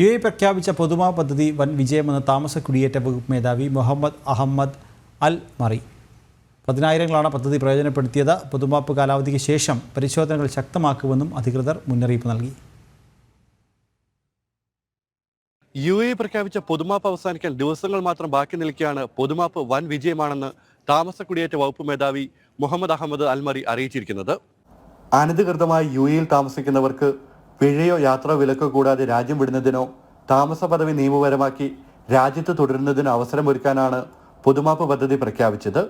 U A പ്രഖ്യാപിച്ച പൊതുമാ പദ്ധതി വൻ വിജയമെന്ന് താമസ കുടിയേറ്റ വകുപ്പ് മേധാവി മുഹമ്മദ് അഹമ്മദ് അൽ മറി. പതിനായിരങ്ങളാണ് പദ്ധതി പ്രയോജനപ്പെടുത്തിയത്. പൊതുമാപ്പ് കാലാവധിക്ക് ശേഷം പരിശോധനകൾ ശക്തമാക്കുമെന്നും അധികൃതർ മുന്നറിയിപ്പ് നൽകി. യു എ പ്രഖ്യാപിച്ച പൊതുമാപ്പ് അവസാനിക്കാൻ ദിവസങ്ങൾ മാത്രം ബാക്കി നിൽക്കുകയാണ് പൊതുമാപ്പ് വൻ വിജയമാണെന്ന് താമസ കുടിയേറ്റ വകുപ്പ് മേധാവി മുഹമ്മദ് അഹമ്മദ് അൽമറി അറിയിച്ചിരിക്കുന്നത്. അനധികൃതമായി യു എയിൽ താമസിക്കുന്നവർക്ക് പിഴയോ യാത്രാ വിലക്കോ കൂടാതെ രാജ്യം വിടുന്നതിനോ താമസ പദവി നിയമപരമാക്കി രാജ്യത്ത് തുടരുന്നതിന് അവസരമൊരുക്കാനാണ് പൊതുമാപ്പ് പദ്ധതി പ്രഖ്യാപിച്ചത്.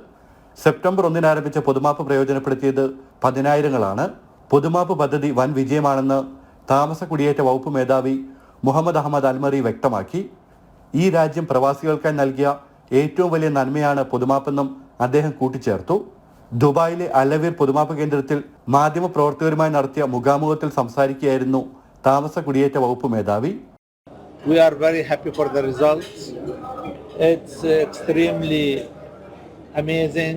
സെപ്റ്റംബർ ഒന്നിന് ആരംഭിച്ച പൊതുമാപ്പ് പ്രയോജനപ്പെടുത്തിയത് പതിനായിരങ്ങളാണ്. പൊതുമാപ്പ് പദ്ധതി വൻ വിജയമാണെന്ന് താമസ കുടിയേറ്റ വകുപ്പ് മേധാവി മുഹമ്മദ് അഹമ്മദ് അൽമറി വ്യക്തമാക്കി. ഈ രാജ്യം പ്രവാസികൾക്കായി നൽകിയ ഏറ്റവും വലിയ നന്മയാണ് പൊതുമാപ്പെന്നും അദ്ദേഹം കൂട്ടിച്ചേർത്തു. ദുബായിലെ അലവീർ പൊതുമാപ്പ് കേന്ദ്രത്തിൽ മാധ്യമ പ്രവർത്തകരുമായി നടത്തിയ മുഖാമുഖത്തിൽ സംസാരിക്കുകയായിരുന്നു താമസ കുടിയേറ്റ വകുപ്പ് മേധാവി We are very happy for the results. It's extremely amazing.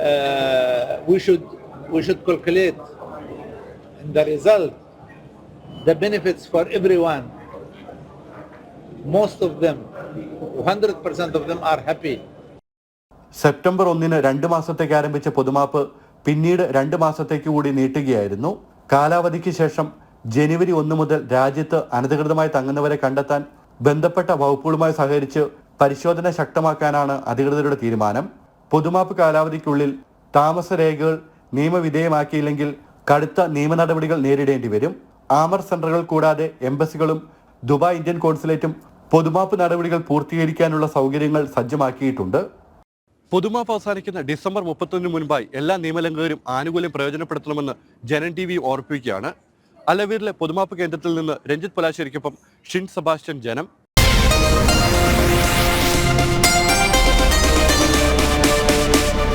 Uh, we should we should calculate the result, the benefits for everyone. Most of them, 100% of them are happy. September ഒന്നിന് രണ്ട് മാസത്തേക്ക് ആരംഭിച്ച പൊതുമാപ്പ് പിന്നീട് രണ്ട് മാസത്തേക്ക് കൂടി നീട്ടുകയായിരുന്നു. കാലാവധിക്ക് ശേഷം ജനുവരി ഒന്ന് മുതൽ രാജ്യത്ത് അനധികൃതമായി തങ്ങുന്നവരെ കണ്ടെത്താൻ ബന്ധപ്പെട്ട വകുപ്പുകളുമായി സഹകരിച്ച് പരിശോധന ശക്തമാക്കാനാണ് അധികൃതരുടെ തീരുമാനം. പൊതുമാപ്പ് കാലാവധിക്കുള്ളിൽ താമസരേഖകൾ നിയമവിധേയമാക്കിയില്ലെങ്കിൽ കടുത്ത നിയമ നടപടികൾ നേരിടേണ്ടി വരും. ആമർ സെന്ററുകൾ കൂടാതെ എംബസികളും ദുബായ് ഇന്ത്യൻ കോൺസുലേറ്റും പൊതുമാപ്പ് നടപടികൾ പൂർത്തീകരിക്കാനുള്ള സൗകര്യങ്ങൾ സജ്ജമാക്കിയിട്ടുണ്ട്. പൊതുമാപ്പ് അവസാനിക്കുന്ന ഡിസംബർ മുപ്പത്തൊന്നിന് മുൻപായി എല്ലാ നിയമലംഘകരും ആനുകൂല്യം പ്രയോജനപ്പെടുത്തണമെന്ന് ജനൻ ടി വി ഓർപ്പിക്കുകയാണ്. അലവീരിലെ പൊതുമാപ്പ് കേന്ദ്രത്തിൽ നിന്ന് രഞ്ജിത് പലാശ്ശേരിക്കൊപ്പം ഷിൻ സെബാസ്റ്റ്യൻ ജനം.